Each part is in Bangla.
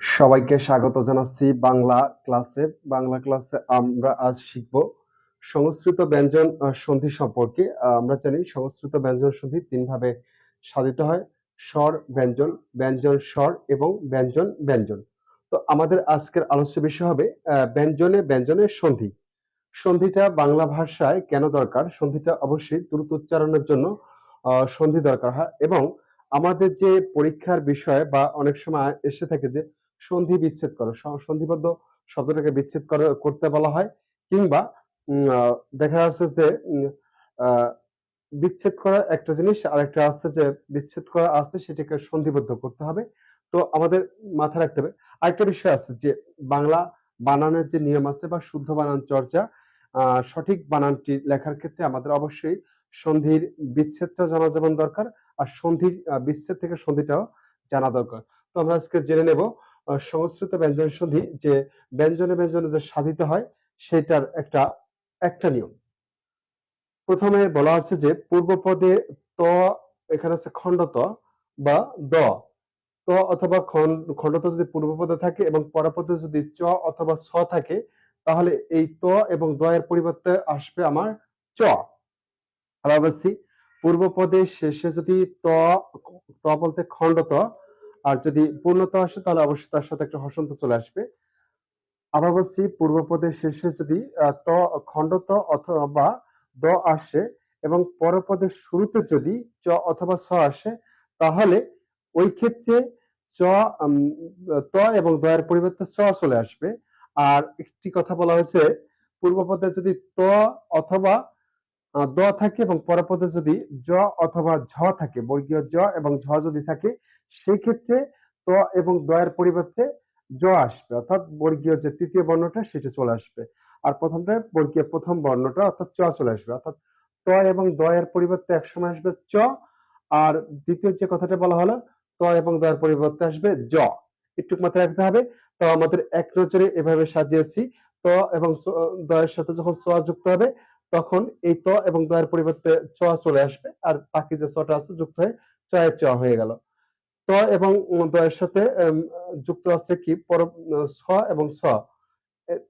সবাইকে স্বাগত জানাচ্ছি বাংলা ক্লাসে। বাংলা ক্লাসে আমরা আজ শিখব সংস্কৃত ব্যঞ্জন সন্ধি সম্পর্কে। আমরা জানি সংস্কৃত ব্যঞ্জন সন্ধি তিন ভাবে সাধিত হয়, স্বর, ব্যঞ্জন ব্যঞ্জন, স্বর এবং ব্যঞ্জন ব্যঞ্জন। তো আমাদের আজকের আলোচ্য বিষয় হবে ব্যঞ্জনে ব্যঞ্জনের সন্ধি। সন্ধিটা বাংলা ভাষায় কেন দরকার? সন্ধিটা অবশ্যই দ্রুত উচ্চারণের জন্য সন্ধি দরকার হয় এবং আমাদের যে পরীক্ষার বিষয় বা অনেক সময় এসে থাকে যে সন্ধি বিচ্ছেদ করো সন্ধিবদ্ধ শব্দটাকে বিচ্ছেদ করে- করতে বলা হয় কিংবা দেখা যাচ্ছে যে বিচ্ছেদ করা একটা জিনিস আর একটা আছে যে বিচ্ছেদ করা আছে সেটাকে সন্ধিবদ্ধ করতে হবে। তো আমাদের মাথায় রাখতে হবে। আরেকটা বিষয় আছে যে বাংলা বানানের যে নিয়ম আছে বা শুদ্ধ বানান চর্চা সঠিক বানানটি লেখার ক্ষেত্রে আমাদের অবশ্যই সন্ধির বিচ্ছেদটা জানা যেমন দরকার। আর সন্ধি বিচ্ছেদ থেকে সন্ধিটাও জানা দরকার। তো আমরা আজকে জেনে নেব সংস্কৃত ব্যঞ্জন সন্ধি যে ব্যঞ্জনে ব্যঞ্জনে যে সাধিত হয় সেটার একটা একটা নিয়ম। প্রথমে বলা আছে যে পূর্বপদে ত, এখানে আছে খণ্ডত বা দ। ত অথবা খণ্ডত যদি পূর্বপদে থাকে এবং পরপদে যদি চ অথবা ছ থাকে, তাহলে এই ত এবং দ এর পরিবর্তে আসবে আমার চ। আবার বলছি পূর্বপদের শেষে যদি ত ত বলতে খণ্ডত আর যদি পূর্ণত আসে, তাহলে অবশ্যই তার সাথে একটা হসন্ত চলে আসবে। আবার বলছি পূর্বপদের শেষে যদি ত খণ্ডত অথবা দ আসে এবং পরপদের শুরুতে যদি চ অথবা ছ আসে, তাহলে ওই ক্ষেত্রে চ ত এবং দ এর পরিবর্তে চ চলে আসবে। আর একটি কথা বলা হয়েছে, পূর্বপদে যদি ত অথবা দ থাকে এবং পরপদে যদি জ অথবা ঝ থাকে, বর্গীয় জ এবং ঝ যদি থাকে, সেই ক্ষেত্রে ত এবং দ এর পরিবর্তে জ আসবে। অর্থাৎ বর্গীয় যে তৃতীয় বর্ণটা, সেটা চলে আসবে। আর প্রথমটা বর্গীয় প্রথম বর্ণটা, অর্থাৎ চ চলে আসবে। অর্থাৎ ত এবং দ এর পরিবর্তে একসময় আসবে চ, আর দ্বিতীয় যে কথাটা বলা হলো, ত এবং দ এর পরিবর্তে আসবে জ। একটু মাথায় রাখতে হবে। তো আমাদের এক নজরে এভাবে সাজিয়েছি। ত এবং চ- দ এর সাথে যখন চ যুক্ত হবে তখন এই ত এবং দ এর পরিবর্তে চ চলে আসবে আর বাকি যে চটা আছে যুক্ত হয়ে চয়ের চ হয়ে গেল। ত এবং উম, দ এর সাথে যুক্ত আছে কি? পর ছ এবং ছ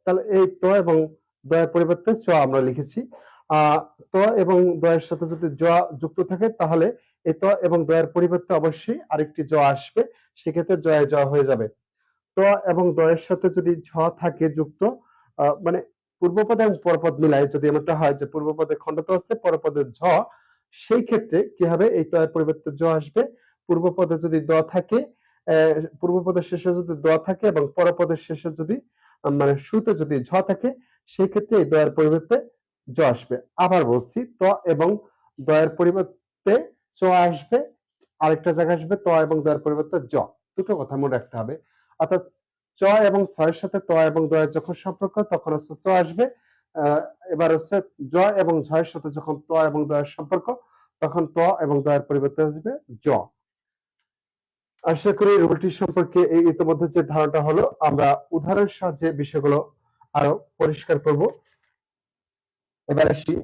তাহলে এই ত এবং দ এর পরিবর্তে চ আমরা লিখেছি। ত এবং দ এর সাথে যদি জ যুক্ত থাকে তাহলে এই ত এবং দ এর পরিবর্তে অবশ্যই আরেকটি জ আসবে সেক্ষেত্রে জয়ে জ হয়ে যাবে। ত এবং দ এর সাথে যদি ঝ থাকে যুক্ত মানে পূর্বপদ এবং পরপদ মিলায় যদি এমনটা হয় যে পূর্বপদে খণ্ডত আছে, পরপদে ঝ, সেই ক্ষেত্রে কি হবে? এই ত এর পরিবর্তে জ আসবে। পূর্বপদে যদি দ থাকে পূর্বপদের শেষে যদি দ থাকে এবং পরপদের শেষে যদি মানে শুরুতে যদি ঝ থাকে, সেই ক্ষেত্রে এই দ এর পরিবর্তে জ আসবে। আবার বলছি, ত এবং দ এর পরিবর্তে চ আসবে, আরেকটা জায়গায় আসবে ত এবং দ এর পরিবর্তে জ দুটো কথা মনে রাখতে হবে। অর্থাৎ চ এবং ছয়ের সাথে ত এবং দ এর যখন সম্পর্ক, তখন হচ্ছে চ আসবে। এবার হচ্ছে জ এবং ঝয়ের সাথে যখন ত এবং দ এর সম্পর্ক, তখন ত এবং দ এর পরিবর্তে আসবে জ। আশা করি রুলটি সম্পর্কে এই ইতিমধ্যে যে ধারণাটা হলো, আমরা উদাহরণের সাহায্যে বিষয়গুলো আরও পরিষ্কার করব। এবার আসি।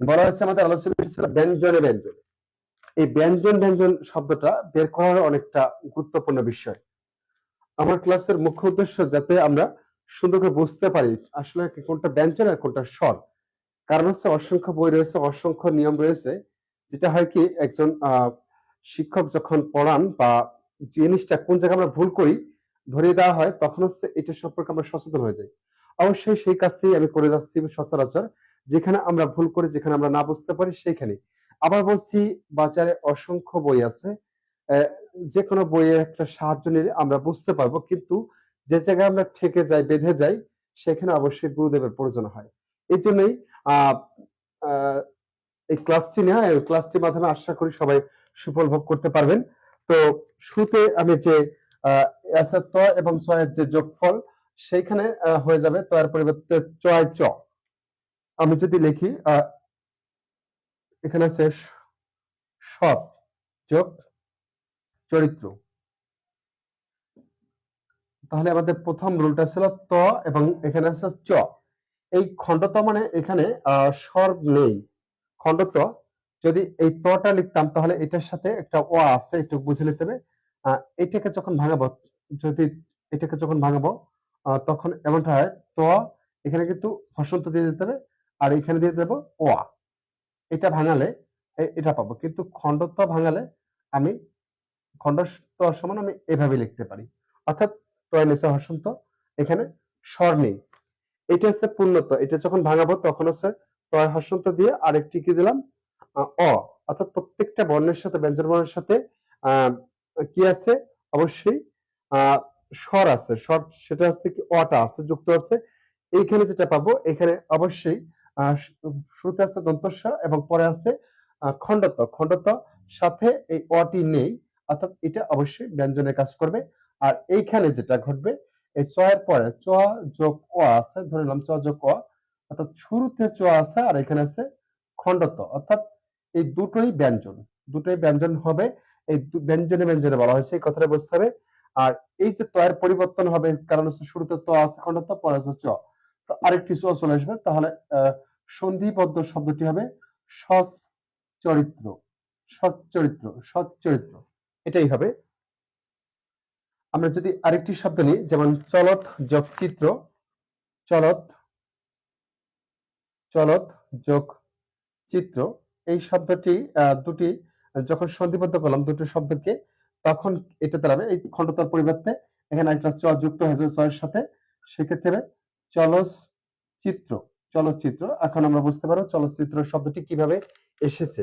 বলা হচ্ছে আমাদের আলোচনা ছিল ব্যঞ্জনে ব্যঞ্জন। এই ব্যঞ্জন ব্যঞ্জন শব্দটা বের করার অনেকটা গুরুত্বপূর্ণ বিষয়। আমার ক্লাসের মুখ্য উদ্দেশ্য যাতে আমরা সুন্দর করে বুঝতে পারি আসলে কোনটা ব্যঞ্জন আর কোনটা স্বর। কারণ হচ্ছে অসংখ্য বই রয়েছে, অসংখ্য নিয়ম রয়েছে, যেটা হয় কি একজন শিক্ষক যখন পড়ান বা জিনিসটা কোন জায়গায় আমরা ভুল করি, ধরিয়ে দেওয়া হয়, তখন হচ্ছে এটা সম্পর্কে আমরা সচেতন হয়ে যাই। অবশ্যই সেই কাজটি আমি করে যাচ্ছি সচরাচর, যেখানে আমরা ভুল করি, যেখানে আমরা না বুঝতে পারি সেইখানে আবার বলছি বাজারে অসংখ্য বই আছে যে কোনো বইয়ের একটা সাহায্য নিলে আমরা বুঝতে পারব, কিন্তু যে জায়গায় আমরা ঠেকে যাই, বেঁধে যাই, সেখানে অবশ্যই গুরুদেবের প্রয়োজন হয়। এই জন্যই এই ক্লাসটি নেওয়া এই ক্লাসটির মাধ্যমে আশা করি সবাই সুফল ভোগ করতে পারবেন। তো শুরুতে আমি যে ত এবং চয়ের যে যোগফল, সেইখানে হয়ে যাবে তয়ের পরিবর্তে চয় চ। আমি যদি লিখি এখানে আছে সৎ যোগ চরিত্র। তাহলে আমাদের প্রথম রুলটা ছিল ত এবং এখানে আছে চ। এই খণ্ডত মানে এখানে স্বর নেই। খণ্ডত যদি এই তটা লিখতাম তাহলে এটার সাথে একটা ও আছে, একটু বুঝে নিতে হবে। এটাকে যখন ভাঙাবো, যদি এটাকে যখন ভাঙাবো তখন এমনটা হয়, ত, এখানে কিন্তু হসন্ত দিয়ে দিতে হবে আর এখানে দিয়ে দেবো ওয়া এটা ভাঙালে এটা পাবো। কিন্তু খণ্ডত্ব ভাঙালে আমি খণ্ডত্ব সমান আমি এভাবে লিখতে পারি। অর্থাৎ তয় নিচে হসন্ত, এখানে স্বর নেই। এটা হচ্ছে পূর্ণত এটা যখন ভাঙাবো তখন হচ্ছে তয় দিয়ে আরেকটি কি দিলাম? অ, অর্থাৎ প্রত্যেকটা বর্ণের সাথে, ব্যঞ্জন বর্ণের সাথে কি আছে? অবশ্যই স্বর আছে। স্বর সেটা হচ্ছে কি অটা আছে, যুক্ত আছে। এইখানে যেটা পাবো, এখানে অবশ্যই শুরুতে আছে দন্তস্ব এবং পরে আছে খণ্ডত। খণ্ডত সাথে এই অটি নেই। অর্থাৎ এটা অবশ্যই ব্যঞ্জনের কাজ করবে। আর এইখানে যেটা ঘটবে, এই চ এর পরে চ যোগ অ আছে, ধরে নিলাম চ যোগ অ অর্থাৎ শুরুতে চ আছে আর এখানে আছে খণ্ডত। অর্থাৎ এই দুটোই ব্যঞ্জন দুটোই ব্যঞ্জন হবে। এই ব্যঞ্জনে ব্যঞ্জনে বলা হয়েছে, এই কথাটা বুঝতে হবে। আর এই যে তয়ের পরিবর্তন হবে, কারণ হচ্ছে শুরুতে ত আছে, খণ্ডত, পরে আছে চ। তো আরেকটি চ চলে আসবে, তাহলে সন্ধিবদ্ধ শব্দটি হবে সৎ চরিত্র সৎ চরিত্র সৎ চরিত্র এটাই হবে। আমরা যদি আরেকটি শব্দ নিই, যেমন চলত যোগ চিত্র, চলত চলত যোগ চিত্র, এই শব্দটি দুটি, যখন সন্ধিবদ্ধ করলাম দুটো শব্দকে, তখন এটা দাঁড়াবে, এই খণ্ডতার পরিবর্তে এখানে একটা চ যুক্ত হয়ে যাবে চয়ের সাথে, সেক্ষেত্রে চলস চিত্র চলচ্চিত্র এখন আমরা বুঝতে পারব চলচ্চিত্র শব্দটি কীভাবে এসেছে।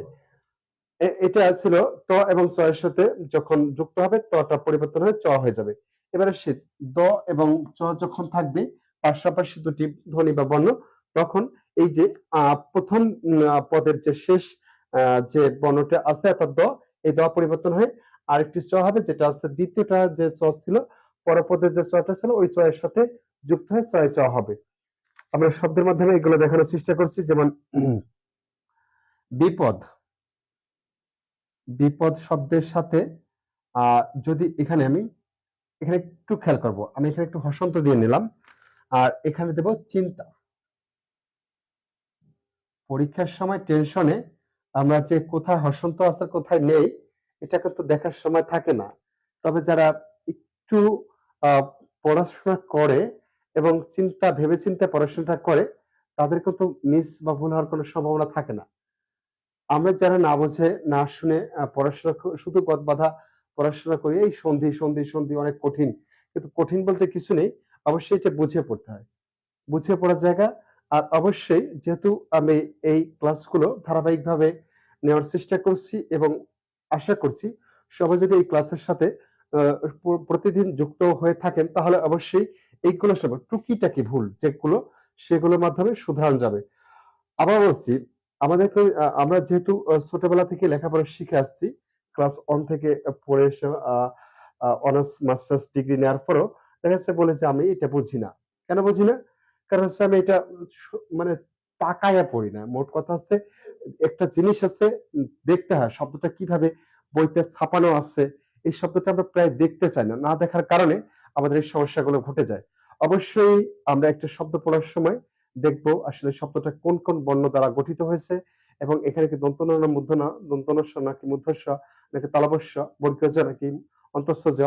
এটা ছিল ত এবং চ এর সাথে যখন যুক্ত হবে তটা পরিবর্তন হয়ে চ হয়ে যাবে। এবারে সে দ এবং চ যখন থাকবে, পাশাপাশি দুটি ধ্বনি বা বর্ণ, তখন এই যে প্রথম পদের যে শেষ যে বর্ণটা আছে, অর্থাৎ দ, এই দ পরিবর্তন হয়ে আরেকটি চ হবে, যেটা আছে দ্বিতীয়টা যে চ ছিল পরপদের যে চটা ছিল, ওই চ এর সাথে যুক্ত হয়ে চয় চ হবে। আমরা শব্দের মাধ্যমে এগুলো দেখানোর চেষ্টা করছি, যেমন, বিপদ। বিপদ শব্দের সাথে যদি এখানে আমি, এখানে একটু খেয়াল করব। আমি এখানে একটু হসন্ত দিয়ে নিলাম। আর এখানে দেব চিন্তা। পরীক্ষার সময় টেনশনে আমরা যে কোথায় হসন্ত আছে, কোথায় নেই, এটা কিন্তু দেখার সময় থাকে না। তবে যারা একটু পড়াশোনা করে এবং চিন্তা ভেবে চিন্তে পড়াশোনাটা করে, তাদের কিন্তু মিস বা ভুল হওয়ার কোনো সম্ভাবনা থাকে না। আমরা যারা না বুঝে, না শুনে পড়াশোনা শুধু পথ বাধা পড়াশোনা করি, এই সন্ধি সন্ধি সন্ধি অনেক কঠিন। কিন্তু কঠিন বলতে কিছু নেই, অবশ্যই এটা বুঝে পড়তে হয়। বুঝে পড়ার জায়গা, আর অবশ্যই যেহেতু আমি এই ক্লাসগুলো ধারাবাহিকভাবে নেওয়ার চেষ্টা করছি এবং আশা করছি, সবাই যদি এই ক্লাসের সাথে প্রতিদিন যুক্ত হয়ে থাকেন, তাহলে অবশ্যই এইগুলো সব টুকিটাকি ভুল, যেগুলো সেগুলোর মাধ্যমে শুধরানো যাবে। আবার বলছি আমাদেরকে আমরা যেহেতু ছোটবেলা থেকে লেখাপড়া শিখে আসছি, ক্লাস ওয়ান থেকে পড়ে এসে অনার্স মাস্টার্স ডিগ্রি নেওয়ার পরও দেখা যাচ্ছে বলে যে আমি এটা বুঝি না। কেন বুঝি না? কারণ হচ্ছে আমি এটা মানে তাকায়া পড়ি না। মোট কথা হচ্ছে একটা জিনিস আছে দেখতে হয়, শব্দটা কীভাবে বইতে ছাপানো আছে, এই শব্দটা আমরা প্রায় দেখতে চাই না। না দেখার কারণে আমাদের এই সমস্যাগুলো ঘটে যায়। অবশ্যই আমরা একটা শব্দ পড়ার সময় দেখব আসলে শব্দটা কোন কোন বর্ণ দ্বারা গঠিত হয়েছে এবং এখানে কি দন্তন না মূর্ধন্য দন্তনস্ব নাকি মূর্ধস্ব, নাকি তালবস্য, বর্গীয় জ নাকি অন্তঃস্ব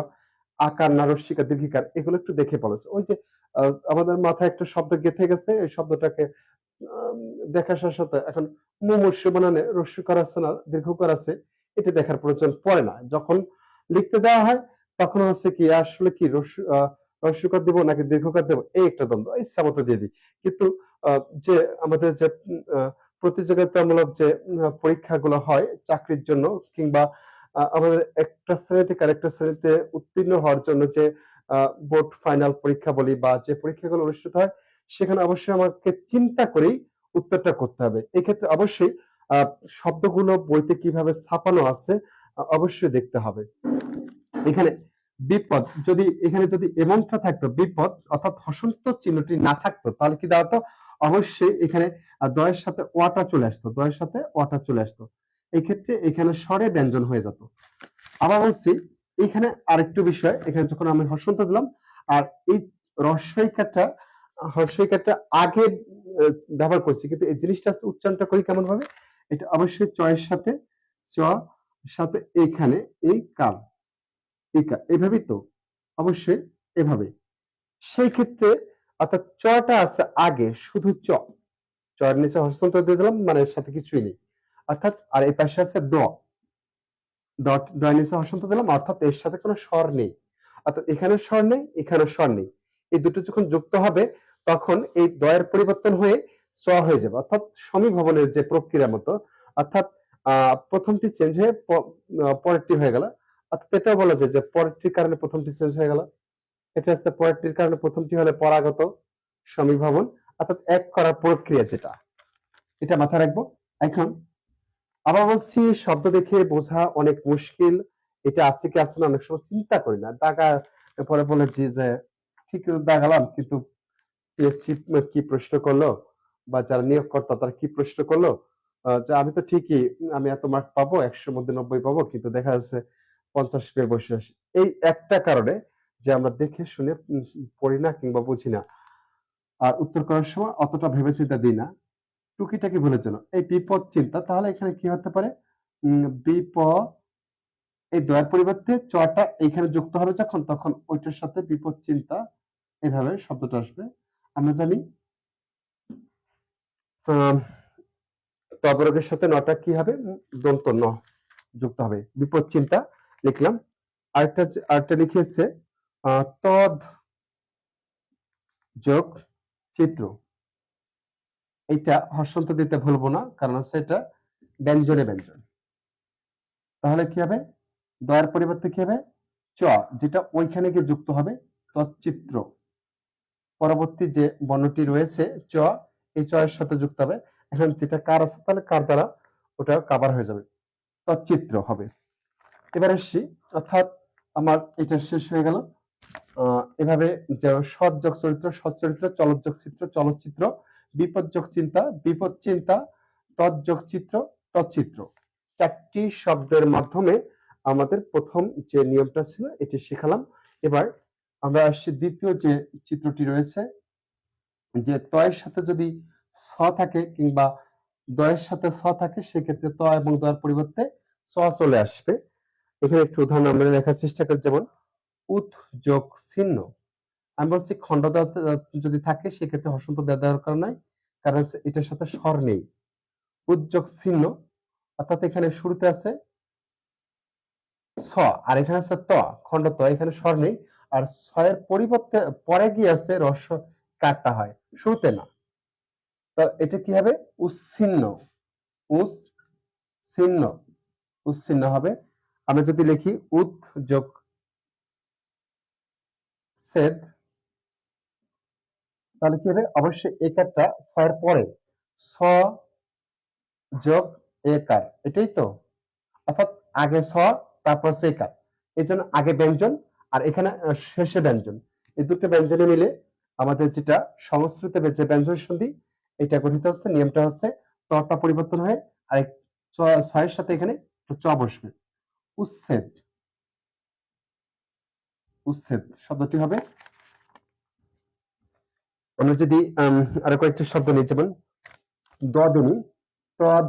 আকার না রস্যিকা দীর্ঘিকার, এগুলো একটু দেখে বলেছে ওই যে আমাদের মাথায় একটা শব্দ গেঁথে গেছে, এই শব্দটাকে দেখার সাথে সাথে এখন মুমূর্ষু বানানে রস্যকার আছে না দীর্ঘকার আছে, এটা দেখার প্রয়োজন পড়ে না। যখন লিখতে দেওয়া হয়, তখন হচ্ছে কি, আসলে কি রস্য আহ, রস্যকার দেবো নাকি দীর্ঘকার দেবো? এই একটা দ্বন্দ্ব ইচ্ছা মতো দিয়ে দিই। কিন্তু যে আমাদের যে প্রতিযোগিতামূলক যে পরীক্ষাগুলো হয় চাকরির জন্য কিংবা আমাদের একটা শ্রেণি থেকে আরেকটা শ্রেণীতে উত্তীর্ণ হওয়ার জন্য যে বোর্ড ফাইনাল পরীক্ষা বলি বা যে পরীক্ষাগুলো অনুষ্ঠিত হয় সেখানে অবশ্যই আমাকে চিন্তা করেই উত্তরটা করতে হবে। এক্ষেত্রে অবশ্যই শব্দগুলো বইতে কীভাবে ছাপানো আছে অবশ্যই দেখতে হবে। এখানে বিপদ। যদি এখানে যদি এমনটা থাকতো, বিপদ, অর্থাৎ হসন্ত চিহ্নটি না থাকতো, তাহলে কি দাঁড়াতো? অবশ্যই এখানে দয়ের সাথে ওয়াটা চলে আসতো, দয়ের সাথে ওয়াটা চলে আসতো। এই ক্ষেত্রে এখানে স্বরে ব্যঞ্জন হয়ে যেত। আবার বলছি, এখানে আরেকটু বিষয়, এখানে যখন আমি হসন্ত দিলাম, আর এই রস্বইকারটা হর্ষইকারটা আগে ব্যবহার করছি, কিন্তু এই জিনিসটা উচ্চারণটা করি কেমন ভাবে এটা অবশ্যই চয়ের সাথে, চ, সাথে এখানে, এই কাল। এই কা- এইভাবেই তো, অবশ্যই এভাবে। সেই ক্ষেত্রে অর্থাৎ চটা আছে আগে, শুধু চ। চর নিচে হস্তান্তর দিয়ে দিলাম মানে এর সাথে কিছুই নেই। অর্থাৎ, আর এই পাশে আছে দ। দট দয় নিচে হস্তান্তর দিলাম, অর্থাৎ এর সাথে কোনো স্বর নেই। অর্থাৎ এখানে স্বর নেই এখানে স্বর নেই। এই দুটো যখন যুক্ত হবে, তখন এই দয়ের পরিবর্তন হয়ে চ হয়ে যাবে। অর্থাৎ সমীভবনের যে প্রক্রিয়ার মতো, অর্থাৎ প্রথমটি চেঞ্জ হয়ে পরেরটি হয়ে গেল। অর্থাৎ এটাও বলা যায় যে পরেরটির কারণে প্রথমটি চেঞ্জ হয়ে গেল। এটা হচ্ছে পরেরটির কারণে প্রথমটি হলে পরাগত সমীভবন, অর্থাৎ এক করার প্রক্রিয়া যেটা। এটা মাথায় রাখব। এখন আবার বলছি, শব্দ দেখে বোঝা অনেক মুশকিল। এটা আছে কি না অনেক সময় চিন্তা করি না। দাগা, পরে বলেছি যে ঠিক দাগালাম, কিন্তু কি প্রশ্ন করল? বা যারা নিয়োগকর্তা, তারা কি প্রশ্ন করল? যে আমি তো ঠিকই, আমি এত মার্ক পাবো, একশোর মধ্যে নব্বই পাবো, কিন্তু দেখা যাচ্ছে পঞ্চাশ পেয়ে বসে আসি। এই একটা কারণে যে আমরা দেখে শুনে পড়ি না কিংবা বুঝি না। আর উত্তর করার সময় অতটা ভেবে চিন্তা দিই না। টুকিটাকি ভুলের জন্য। এই বিপদ চিন্তা, তাহলে এখানে কি হতে পারে? বিপদ, এই দয়ের পরিবর্তে চটা এইখানে যুক্ত হবে যখন, তখন ওইটার সাথে বিপদ চিন্তা এভাবে শব্দটা আসবে। আমরা জানি তবরকের সাথে নটা কি হবে? দন্ত ন যুক্ত হবে। বিপদ চিন্তা লিখলাম। আরেকটা আরেকটা লিখিয়েছে তদ যোগ চিত্র। এটা হর্ষন্ত দিতে ভুলবো না, কারণ হচ্ছে এটা ব্যঞ্জনে ব্যঞ্জন। তাহলে কি হবে? দয়ের পরিবর্তে কি হবে? চ, যেটা ওইখানে গিয়ে যুক্ত হবে তৎচিত্র পরবর্তী যে বর্ণটি রয়েছে, চ, এই চ এর সাথে যুক্ত হবে। এখন যেটা কার আছে, তাহলে কার দ্বারা ওটা কাভার হয়ে যাবে। তৎচিত্র হবে। এবার আসছি, অর্থাৎ আমার এটা শেষ হয়ে গেল। এভাবে যে সৎযোগ চরিত্র সচ্চরিত্র চলযোগ চিত্র চলচ্চিত্র বিপদযোগ চিন্তা, বিপদ চিন্তা তৎযোগ চিত্র তৎচিত্র চারটি শব্দের মাধ্যমে আমাদের প্রথম যে নিয়মটা ছিল, এটি শিখালাম। এবার আমরা আসছি দ্বিতীয় যে চিত্রটি রয়েছে, যে তয়ের সাথে যদি স থাকে কিংবা দয়ের সাথে স থাকে, সেক্ষেত্রে ত এবং দয়ের পরিবর্তে স চলে আসবে। এখানে একটু উদাহরণ আমরা লেখার চেষ্টা করি, যেমন, উৎ যোগ চিহ্ন আমি বলছি, খণ্ড যদি থাকে, সেক্ষেত্রে হসন্ত দেওয়া দরকার নাই, কারণ এটার সাথে স্বর নেই। উদ্যোগ চিহ্ন অর্থাৎ এখানে শুরুতে আছে ছ আর এখানে আছে ত, খণ্ড ত, এখানে স্বর নেই। আর ছয়ের পরিবর্তে, পরে গিয়ে আছে রস কাটটা হয়, শুরুতে না। তো এটা কি হবে? উচ্ছিন্ন উস ছিন্ন। উচ্ছিন্ন হবে। আমরা যদি লিখি উদ যোগ সেদ, তাহলে কি হবে? অবশ্যই একারটা ছয়ের পরে ছ যোগ একার, এটাই তো? অর্থাৎ আগে ছ তারপর সে একার। এই জন্য আগে ব্যঞ্জন আর এখানে শেষে ব্যঞ্জন। এই দুটো ব্যঞ্জনে মিলে আমাদের যেটা সংস্কৃত যে ব্যঞ্জন সন্ধি, এটা গঠিত হচ্ছে, নিয়মটা হচ্ছে তরটা পরিবর্তন হয়ে, আর ছয়ের সাথে এখানে চ বসবে। উচ্ছেদ। উচ্ছেদ শব্দটি হবে? আমরা যদি আরও কয়েকটি শব্দ নিই, যেমন দদনি, তদ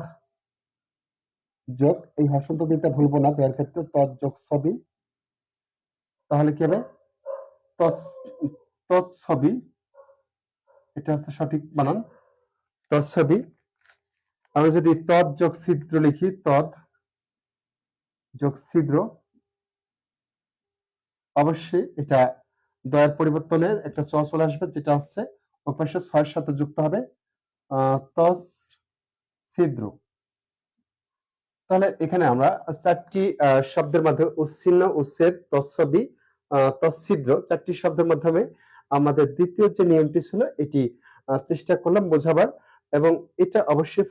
যোগ, এই হসন্ত দিতে ভুলবো না দেওয়ার ক্ষেত্রে তদ যোগ ছবি। তাহলে কি হবে? তৎ- তৎছবি এটা হচ্ছে সঠিক বানান। তৎছবি আমরা যদি তদ যোগ ছিদ্র লিখি, তদ যোগ ছিদ্র। অবশ্যই এটা দয়ের পরিবর্তনে একটা চ চলে আসবে যেটা হচ্ছে ওই ছয়ের সাথে যুক্ত হবে তস ছিদ্র। তাহলে এখানে আমরা চারটি শব্দের মাধ্যমে উচ্ছিন্ন উচ্ছেদ তৎসবি আহ, তৎছিদ্র চারটি শব্দের মাধ্যমে আমাদের দ্বিতীয় যে নিয়মটি ছিল এটি চেষ্টা করলাম বোঝাবার। এবং এটা অবশ্যই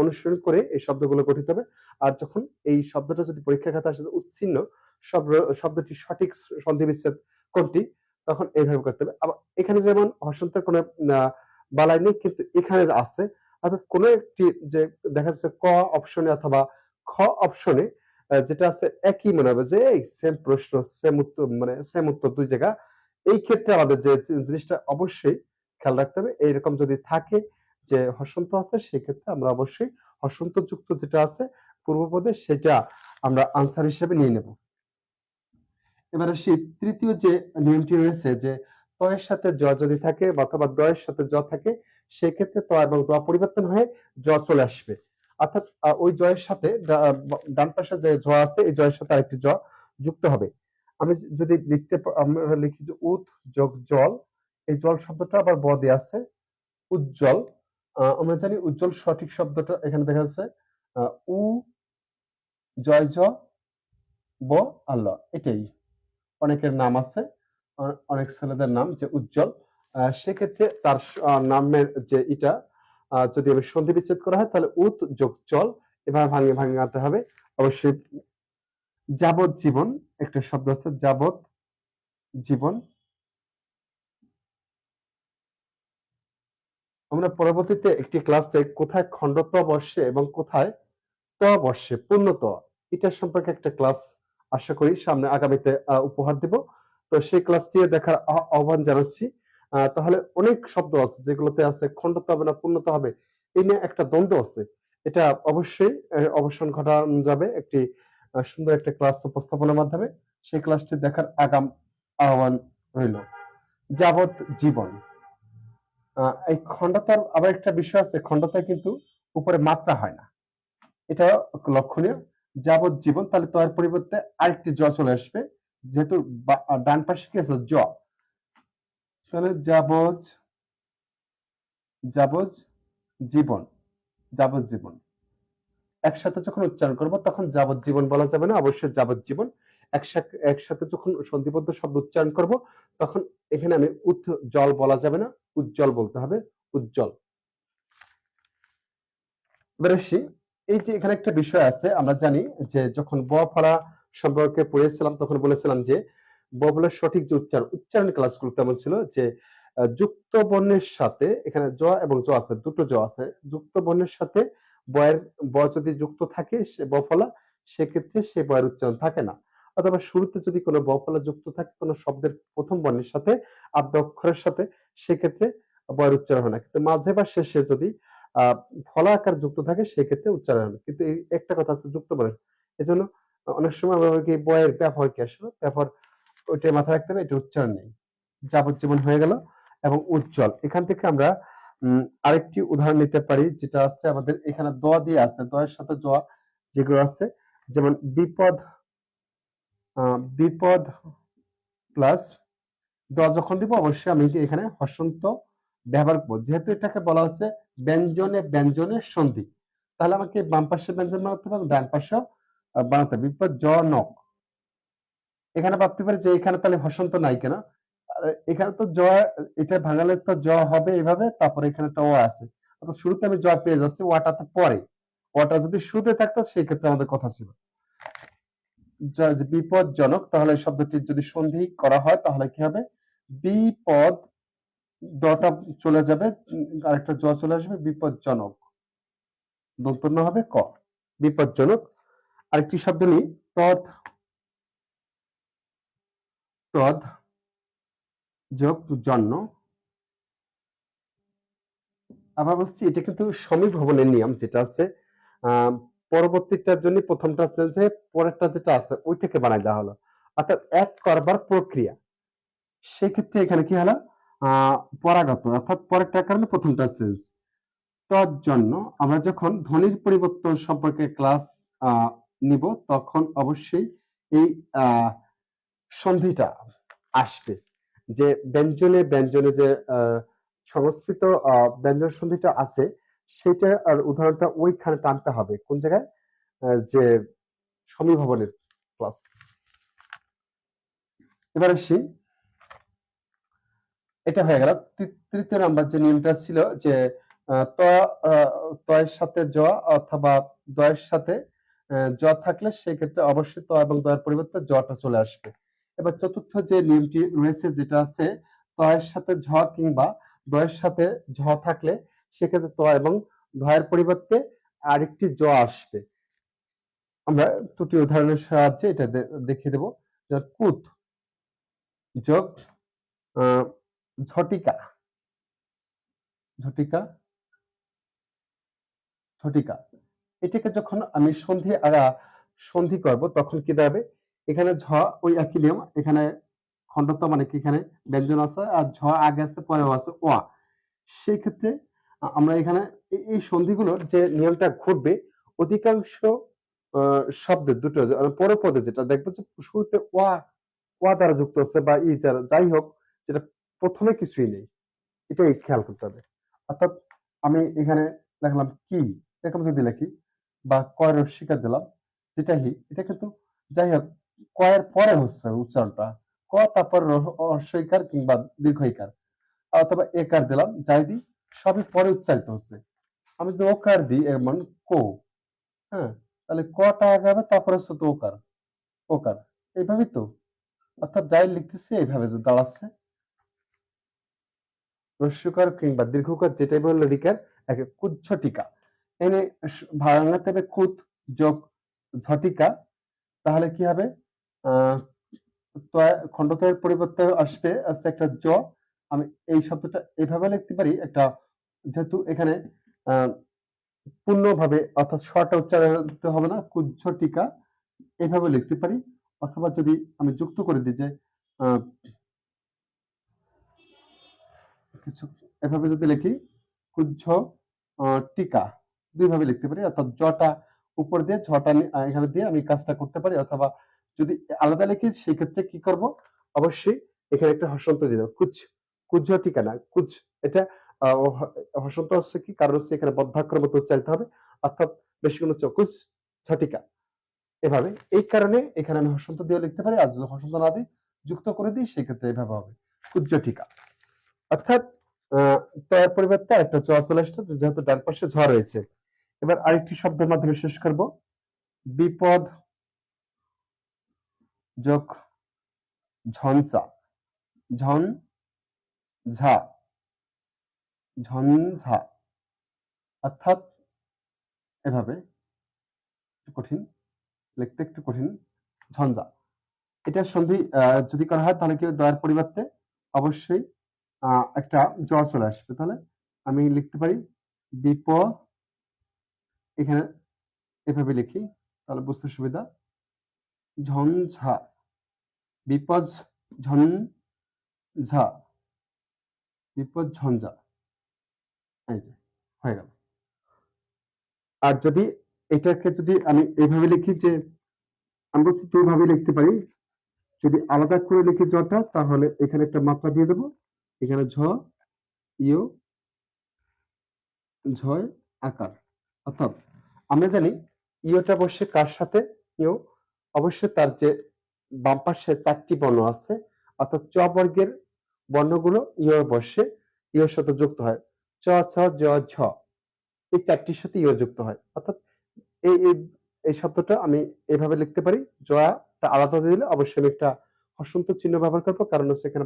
অনুসরণ করে এই শব্দগুলো গঠিত হবে। আর যখন এই শব্দটা যদি পরীক্ষা খাতা আসে, উচ্ছিন্ন শব্দ শব্দটি সঠিক সন্ধি বিচ্ছেদ কোনটি, তখন এইভাবে করতে হবে। আবার এখানে যেমন হসন্তের কোনো বালাই নেই, কিন্তু এখানে আছে, অর্থাৎ কোনো একটি যে দেখা যাচ্ছে ক অপশনে অথবা খ অপশনে যেটা আছে একই মনে হবে যে সেম প্রশ্ন সেম উত্তর মানে সেম উত্তর দুই জায়গা। এই ক্ষেত্রে আমাদের যে জিনিসটা অবশ্যই খেয়াল রাখতে হবে। এইরকম যদি থাকে যে হসন্ত আছে, সেক্ষেত্রে আমরা অবশ্যই হসন্ত যুক্ত যেটা আছে, পূর্বপদে সেটা আমরা আনসার হিসেবে নিয়ে নেব। এবার আসি তৃতীয় যে নিয়মটি রয়েছে যে, তয়ের সাথে জ যদি থাকে অথবা দয়ের সাথে জ থাকে, সেক্ষেত্রে ত এবং দ পরিবর্তন হয়ে জ চলে আসবে। অর্থাৎ ওই জয়ের সাথে ডান পাশে যে জ আছে, এই জয়ের সাথে আরেকটি জ যুক্ত হবে। আমি যদি লিখতে আমরা লিখি যে উত যোগ জল, এই জল শব্দটা আবার ব দিয়ে আছে, উজ্জ্বল। আমরা জানি উজ্জ্বল সঠিক শব্দটা এখানে দেখা যাচ্ছে উ, জয়, জ, ব আল্লাহ এটাই। অনেকের নাম আছে অনেক ছেলেদের নাম যে উজ্জ্বল। সেক্ষেত্রে তার নামের যে এটা যদি সন্ধি বিচ্ছেদ করা হয়, তাহলে উত যোগ জল এভাবে ভাঙিয়ে ভাঙিয়ে আনতে হবে। অবশ্যই যাবত জীবন একটা শব্দ আছে যাবত জীবন আমরা পরবর্তীতে একটি ক্লাসে কোথায় খণ্ডত বসে এবং কোথায় ত বসে পূর্ণত এটা সম্পর্কে একটা ক্লাস আশা করি সামনে আগামীতে উপহার দিব। তো সেই ক্লাসটি দেখার আহ্বান জানাচ্ছি। তাহলে অনেক শব্দ আছে যেগুলোতে আছে খণ্ডত হবে না পূর্ণত হবে এই নিয়ে একটা দ্বন্দ্ব আছে। এটা অবশ্যই অবসান ঘটানো যাবে একটি সুন্দর একটা ক্লাস উপস্থাপনের মাধ্যমে। সেই ক্লাসটি দেখার আগাম আহ্বান রইল। যাবত জীবন। এই খণ্ডতার আবার একটা বিষয় আছে, খণ্ডতায় কিন্তু উপরে মাত্রা হয় না। এটা লক্ষণীয়। যাবত জীবন তাহলে তয়ের পরিবর্তে আরেকটি জ চলে আসবে, যেহেতু ডান পাশে কি আছে? জ তাহলে যাবজ যাবজ জীবন যাবজ জীবন একসাথে যখন উচ্চারণ করব, তখন যাবত জীবন বলা যাবে না, অবশ্যই যাবত জীবন একসাথে যখন সন্ধিবদ্ধ শব্দ উচ্চারণ করব, তখন এখানে আমি উজ্জ্বল বলা যাবে না, উজ্জ্বল বলতে হবে, উজ্জ্বল। এবার এই যে এখানে একটা বিষয় আছে, আমরা জানি যে যখন ব ফলা সম্পর্কে পড়েছিলাম, তখন বলেছিলাম যে ব বলার সঠিক যে উচ্চারণ উচ্চারণ ক্লাসগুলো তেমন ছিল যে যুক্ত বর্ণের সাথে এখানে জ এবং জ আছে, দুটো জ আছে, যুক্ত বর্ণের সাথে বয়ের, ব যদি যুক্ত থাকে সে, ব ফলা সেক্ষেত্রে সে বয়ের উচ্চারণ থাকে না। অথবা শুরুতে যদি কোনো ব ফলা যুক্ত থাকে, কোনো শব্দের প্রথম বর্ণের সাথে আদ্য অক্ষরের সাথে, সেক্ষেত্রে বয়ের উচ্চারণ হয় না। কিন্তু মাঝে বা শেষে যদি ফলা আকার যুক্ত থাকে, সেক্ষেত্রে উচ্চারণ হবে কিন্তু এই একটা কথা আছে যুক্ত এই জন্য অনেক সময় আমরা কি বয়ের ব্যবহার কি আসলে? ব্যবহার ওইটা মাথায় রাখতে হবে, এটা উচ্চারণ নেই। যাবজ্জীবন হয়ে গেল এবং উজ্জ্বল। এখান থেকে আমরা আরেকটি উদাহরণ নিতে পারি, যেটা আছে আমাদের এখানে দ দিয়ে আছে। দয়ের সাথে জ যেগুলো আছে, যেমন বিপদ বিপদ প্লাস দ যখন দিব অবশ্যই আমি এখানে হসন্ত ব্যবহার করব। যেহেতু এটাকে বলা হচ্ছে ব্যঞ্জনে ব্যঞ্জনের সন্ধি। তাহলে আমাকে বাম পাশে ব্যঞ্জন বানাতে হবে, ডান পাশেও বানাতে বিপদ জ নক এখানে ভাবতে পারি যে এখানে তাহলে হসন্ত নাই কেন? এখানে তো জ, এটা ভাঙালে তো জ হবে এভাবে, তারপরে এখানে একটা ও আছে। শুরুতে আমি জ পেয়ে যাচ্ছি ওয়াটা তো পরে ওয়াটা যদি শুরুতে থাকতো সেই ক্ষেত্রে আমাদের কথা ছিল। বিপদজনক তাহলে শব্দটি যদি সন্ধি করা হয়, তাহলে কি হবে? বিপদ দটা চলে যাবে আরেকটা জ চলে আসবে বিপদজনক দন্তন্য হবে ক। বিপদজনক আরেকটি শব্দ নিই, তদ। তদ যোগ জন্য। আবার বলছি, এটা কিন্তু সমীভবনের নিয়ম, যেটা আছে পরবর্তীটার জন্য প্রথমটা চেঞ্জ হয়ে পরেরটা যেটা আছে, ওইটাকে বানাই দেওয়া হলো। অর্থাৎ এক করবার প্রক্রিয়া। সেক্ষেত্রে এখানে কি হলো? পরাগত, অর্থাৎ পরেরটার কারণে প্রথমটা চেঞ্জ তার জন্য আমরা যখন ধ্বনির পরিবর্তন সম্পর্কে ক্লাস নিব, তখন অবশ্যই এই সন্ধিটা আসবে। যে ব্যঞ্জনে ব্যঞ্জনে যে সংস্কৃত ব্যঞ্জন সন্ধিটা আছে সেটা আর উদাহরণটা ওইখানে টানতে হবে। কোন জায়গায়? যে সমীভবনের ক্লাস এবার আসি। এটা হয়ে গেল। তৃতীয় নাম্বার যে নিয়মটা ছিল যে তয়ের সাথে জ অথবা দয়ের সাথে জ থাকলে সেক্ষেত্রে অবশ্যই ত এবং দয়ের পরিবর্তে জটা চলে আসবে। এবার চতুর্থ যে নিয়মটি রয়েছে যেটা আছে, তয়ের সাথে ঝ কিংবা দয়ের সাথে ঝ থাকলে সেক্ষেত্রে ত এবং ধয়ের পরিবর্তে আরেকটি জ আসবে। আমরা দুটি উদাহরণের সাহায্যে এটা দেখিয়ে দেব। কুত যোগ ঝটিকা। ঝটিকা ঝটিকা। এটাকে যখন আমি সন্ধি আগা সন্ধি করব, তখন কি দাঁড়াবে এখানে ঝ ওই একই নিয়ম, এখানে খণ্ডত্ব মানে কি এখানে ব্যঞ্জন আছে, আর ঝ আগে আছে, পরেও আছে ওয়া সেই ক্ষেত্রে আমরা এখানে এই- সন্ধিগুলোর যে নিয়মটা ঘটবে অধিকাংশ আহ, শব্দের দুটো মানে পরপদে যেটা দেখব যে শুরুতে ওয়া ওয়া দ্বারা যুক্ত আছে বা ই দ্বারা যাই হোক যেটা প্রথমে কিছুই নেই এটাই খেয়াল করতে হবে। অর্থাৎ আমি এখানে লিখলাম কি এরকম যদি লিখি বা কয়ের স্বীকার দিলাম যেটা হি এটা কিন্তু যাই হোক কয়ের পরে হচ্ছে উচ্চারণটা ক তারপর অস্বীকার কিংবা দীর্ঘইকার অথবা একার দিলাম যাই দিই সবই পরে উচ্চারিত হচ্ছে। আমি যদি ওকার দিই, এর মান কো হ্যাঁ তাহলে কটা আগে হবে, তারপরে হচ্ছে তো ওকার ওকার। এইভাবেই তো। অর্থাৎ যাই লিখতেছি, এইভাবে যে দাঁড়াচ্ছে। রস্যকার কিংবা দীর্ঘকার যেটাই বলল রিকার একে কুচ্ছ টিকা। এনে ভাঙাতে হবে কুত, যোগ, ঝটিকা। তাহলে কি হবে? খণ্ডতয়ের পরিবর্তে আসবে আসছে একটা জ। আমি এই শব্দটা এইভাবে লিখতে পারি, একটা যেহেতু এখানে পূর্ণভাবে অর্থাৎ শর্টটা উচ্চারণ করতে হবে না কুজ্জ টিকা এভাবে লিখতে পারি। অথবা যদি আমি যুক্ত করে দিই যে এভাবে যদি লিখি আহ, টিকা দুইভাবে লিখতে পারি। অর্থাৎ জটা উপর দিয়ে ঝটা এখানে দিয়ে আমি কাজটা করতে পারি। অথবা যদি আলাদা লিখি সেই ক্ষেত্রে কি করব? অবশ্যই এখানে একটা হসন্ত দিয়ে দেবো। কুচ কুজ্জ টিকা না কুচ এটা হসন্ত হচ্ছে কি? কারণ হচ্ছে এখানে উচ্চারিত হবে। অর্থাৎ বেশি কোনো ঝটিকা এভাবে। এই কারণে এখানে আমি হসন্ত লিখতে পারি আর যদি হসন্ত না দিই যুক্ত করে দিই, সেক্ষেত্রে এভাবে হবে। টিকা অর্থাৎ পরিবর্তে একটা চ চলে আসতো যেহেতু ডান পাশে রয়েছে। এবার আরেকটি শব্দের মাধ্যমে শেষ করব। বিপদ যোগ ঝঞ্চা। ঝন ঝা ঝঞ্ঝা অর্থাৎ এভাবে একটু কঠিন, লিখতে একটু কঠিন, ঝঞ্ঝা। এটা সন্ধি যদি করা হয় তাহলে কি দয়ার পরিবর্তে অবশ্যই একটা জ চলে আসবে। তাহলে আমি লিখতে পারি, বিপ, এখানে এভাবে লিখি, তাহলে বুঝতে সুবিধা। ঝঞ্ঝা, বিপদ ঝঞ্ঝা বিপদ ঝঞ্ঝা। এই যে, হয়ে গেল। আর যদি এটাকে যদি আমি এইভাবে লিখি যে আমি বলছি দুইভাবে লিখতে পারি, যদি আলাদা করে লিখি জটা, তাহলে এখানে একটা মাত্রা দিয়ে দেবো। এখানে ঝ ইয় ঝয় আকার। অর্থাৎ আমরা জানি ইয়টা বসে কার সাথে? ইয় অবশ্যই তার যে বাম পাশে চারটি বর্ণ আছে, অর্থাৎ চ বর্গের বর্ণগুলো ইয় বসে ইয়র সাথে যুক্ত হয়। চ, ছ, জ, ঝ। এই চারটির সাথে ইয় যুক্ত হয়। অর্থাৎ এই এই শব্দটা আমি এভাবে লিখতে পারি। জয়াটা আলাদা দিলে অবশ্যই আমি একটা হসন্ত চিহ্ন ব্যবহার করব। কারণ হচ্ছে এখানে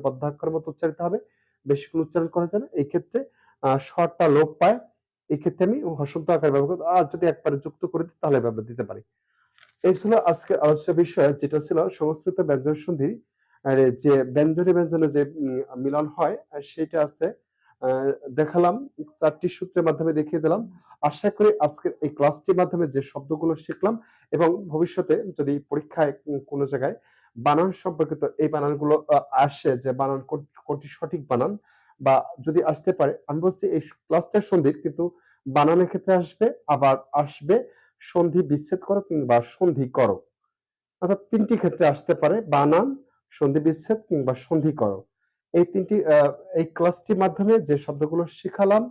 মতো উচ্চারিত হবে। বেশিক্ষণ উচ্চারণ করা যায় না। এই ক্ষেত্রে স্বরটা লোপ পায়। এই ক্ষেত্রে আমি হসন্ত আকার ব্যবহার করব। আর যদি একবারে যুক্ত করে দিই, তাহলে ব্যবহার দিতে পারি। এই ছিল আজকের আলোচ্য বিষয়, যেটা ছিল সংস্কৃত ব্যঞ্জন সন্ধি যে ব্যঞ্জনে ব্যঞ্জনে যে মিলন হয় সেটা আছে দেখালাম, চারটি সূত্রের মাধ্যমে দেখিয়ে দিলাম। আশা করি আজকের এই ক্লাসটির মাধ্যমে যে শব্দগুলো শিখলাম এবং ভবিষ্যতে যদি পরীক্ষায় কোনো জায়গায় বানান সম্পর্কিত এই বানানগুলো আসে যে বানান কোন- কোনটি সঠিক বানান বা যদি আসতে পারে, আমি বলছি এই ক্লাসটা সন্ধির কিন্তু বানানের ক্ষেত্রে আসবে, আবার আসবে সন্ধি বিচ্ছেদ করো কিংবা সন্ধি করো। অর্থাৎ তিনটি ক্ষেত্রে আসতে পারে বানান, সন্ধি বিচ্ছেদ কিংবা সন্ধি করো। এই তিনটি এই ক্লাসটির মাধ্যমে যে শব্দগুলো শিখালাম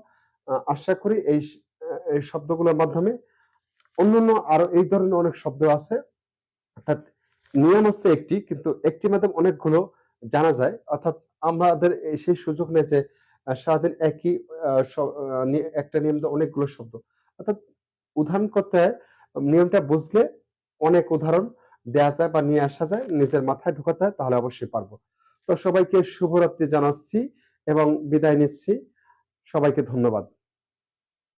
আশা করি এই এই শব্দগুলোর মাধ্যমে অন্যান্য আরও এই ধরনের অনেক শব্দ আছে। অর্থাৎ নিয়ম হচ্ছে একটি, কিন্তু একটির মাধ্যমে অনেকগুলো জানা যায়। অর্থাৎ আমাদের সেই সুযোগ নেই যে সারাদিন একই একটা নিয়ম অনেকগুলো শব্দ। অর্থাৎ উদাহরণ করতে নিয়মটা বুঝলে অনেক উদাহরণ দেয়া যায় বা নিয়ে আসা যায়, নিজের মাথায় ঢোকাতে হয়, তাহলে অবশ্যই পারব। তো সবাইকে শুভরাত্রি জানাচ্ছি এবং বিদায় নিচ্ছি। সবাইকে ধন্যবাদ।